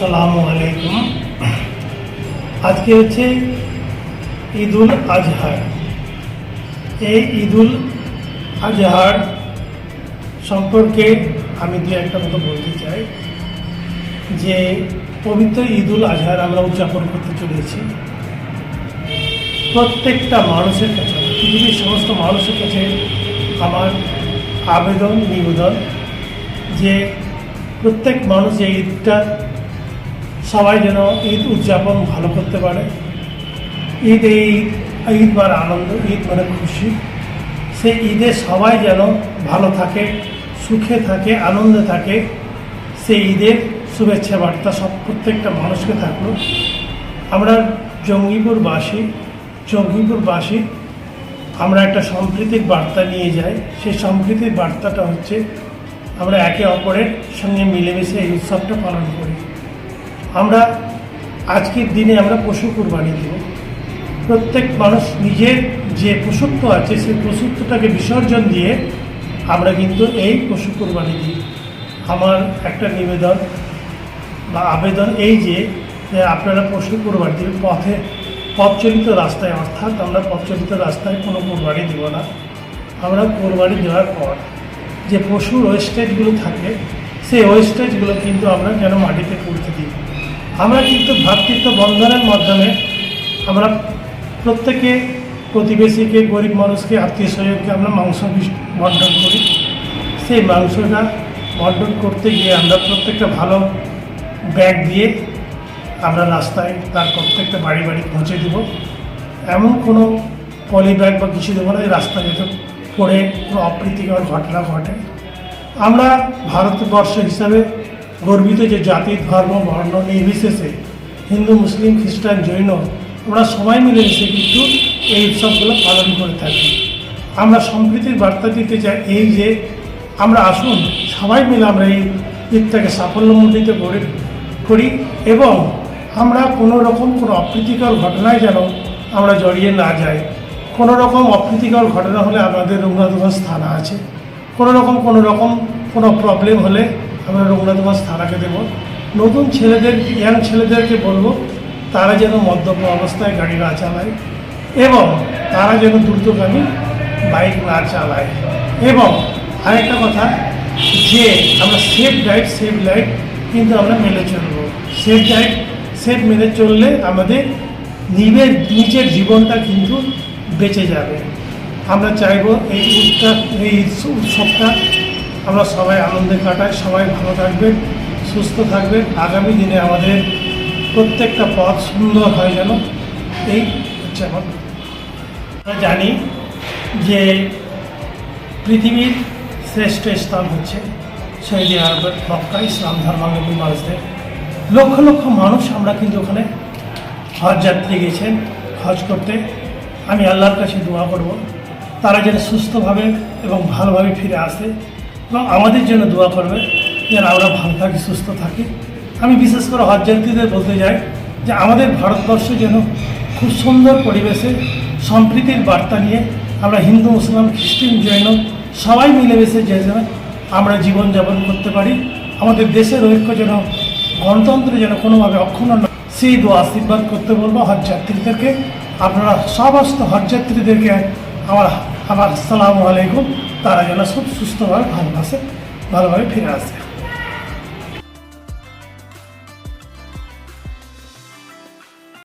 আসসালামু আলাইকুম। আজকে হচ্ছে ঈদুল আজহার। এই ঈদুল আজহার সম্পর্কে আমি দু একটা মতো বলতে চাই। যে পবিত্র ঈদুল আজহার আমরা উদযাপন করতে চলেছি। প্রত্যেকটা মানুষের কাছে, পৃথিবীর সমস্ত মানুষের কাছে আমার আবেদন, নিবেদন যে প্রত্যেক মানুষ এই ঈদটা সবাই যেন ঈদ উদযাপন ভালো করতে পারে। ঈদ এই ঈদ মানে আনন্দ ঈদ মানে খুশি। সেই ঈদে সবাই যেন ভালো থাকে, সুখে থাকে, আনন্দে থাকে, সেই ঈদের শুভেচ্ছা বার্তা সব প্রত্যেকটা মানুষকে থাকল। আমরা জঙ্গিপুরবাসী জঙ্গিপুরবাসী, আমরা একটা সম্প্রীতির বার্তা নিয়ে যাই। সেই সম্প্রীতির বার্তাটা হচ্ছে, আমরা একে অপরের সঙ্গে মিলেমিশে এই উৎসবটা পালন করি। আমরা আজকের দিনে আমরা পশু কুরবানি দেব। প্রত্যেক মানুষ নিজের যে পশুত্ব আছে, সেই পশুত্বটাকে বিসর্জন দিয়ে আমরা কিন্তু এই পশু কুরবানি দিই। আমার একটা নিবেদন বা আবেদন এই যে আপনারা পশু কোরবানি দেবেন পথে পথচলিত রাস্তায়, অর্থাৎ আমরা পথচলিত রাস্তায় কোনো কোরবানি দেব না। আমরা কোরবানি দেওয়ার পর যে পশুর ওয়েস্টেজগুলো থাকে, সেই ওয়েস্টেজগুলো কিন্তু আমরা যেন মাটিতে পুড়তে দিই? আমরা কিন্তু ভ্রাতৃত্ব বন্ধনের মাধ্যমে আমরা প্রত্যেকে প্রতিবেশীকে, গরিব মানুষকে, আত্মীয় স্বজনকে আমরা মাংস বন্টন করি। সেই মাংসটা বন্টন করতে গিয়ে আমরা প্রত্যেকটা ভালো ব্যাগ দিয়ে আমরা রাস্তায় তার প্রত্যেকটা বাড়ি বাড়ি পৌঁছে দেব। এমন কোনো পলি ব্যাগ বা কিছু দেবো না রাস্তা যেতে পড়ে কোনো অপ্রীতিকর ঘটনা ঘটে। আমরা ভারতবর্ষ হিসাবে গর্বিত যে জাতি, ধর্ম, বর্ণ, নির্বিশেষে হিন্দু, মুসলিম, খ্রিস্টান, জৈন, আমরা সবাই মিলে মিশে কিন্তু এই উৎসবগুলো পালন করে থাকি। আমরা সম্প্রীতির বার্তা দিতে চাই এই যে আমরা আসুন, সবাই মিলে আমরা এই ঈদটাকে সাফল্যমণ্ডিত গড়ে করি এবং আমরা কোনো রকম কোনো অপ্রীতিকর ঘটনায় যেন আমরা জড়িয়ে না যাই। কোনো রকম অপ্রীতিকর ঘটনা হলে আমাদের রঘুনাথগঞ্জ থানা আছে। কোনো রকম কোনো রকম কোনো প্রবলেম হলে আমরা রঘুনাথগঞ্জ থানাকে দেব। নতুন ছেলেদের ইয়াং ছেলেদেরকে বলব, তারা যেন মদ্যপ অবস্থায় গাড়ি না চালায় এবং তারা যেন দ্রুতগামী বাইক না চালায়। এবং আরেকটা কথা, যে আমরা সেফ ডাইট সেফ লাইট কিন্তু আমরা মেনে চলবো। সেফ ডাইট সেফ মেনে চললে আমাদের নিজের নিজের জীবনটা কিন্তু বেঁচে যাবে। আমরা চাইব এই উৎসব, এই উৎসবটা আমরা সবাই আনন্দে কাটাই, সবাই ভালো থাকবেন, সুস্থ থাকবেন। আগামী দিনে আমাদের প্রত্যেকটা পথ সুন্দর হয় যেন। এই হচ্ছে আমার। আমরা জানি যে পৃথিবীর শ্রেষ্ঠ স্থান হচ্ছে সৌদি আরবের মক্কা, ইসলাম, ধর্মাবলম্বী মানুষদের। লক্ষ লক্ষ মানুষ আমরা কিন্তু ওখানে হজ যাত্রী গেছেন, হজ করতে। আমি আল্লাহর কাছে দোয়া করব। তারা যেন সুস্থভাবে এবং ভালোভাবে ফিরে আসে। এবং আমাদের জন্য দোয়া করবে যেন আমরা ভালো থাকি, সুস্থ থাকি। আমি বিশেষ করে হজ যাত্রীদের বলতে যাই যে আমাদের ভারতবর্ষ যেন খুব সুন্দর পরিবেশে সম্প্রীতির বার্তা নিয়ে আমরা হিন্দু, মুসলমান, খ্রিস্টান, জৈন সবাই মিলেমিশে যে যেন আমরা জীবনযাপন করতে পারি। আমাদের দেশের ঐক্য যেন, গণতন্ত্র যেন কোনোভাবে অক্ষুণ্ণ না সেই দোয়া আশীর্বাদ করতে বলব হজ যাত্রীদেরকে আপনারা সমস্ত হজ যাত্রীদেরকে আমার আমার আসসালামু আলাইকুম। তারা যেন খুব সুস্থভাবে ভালোবাসে ভালোভাবে ফিরে আসে।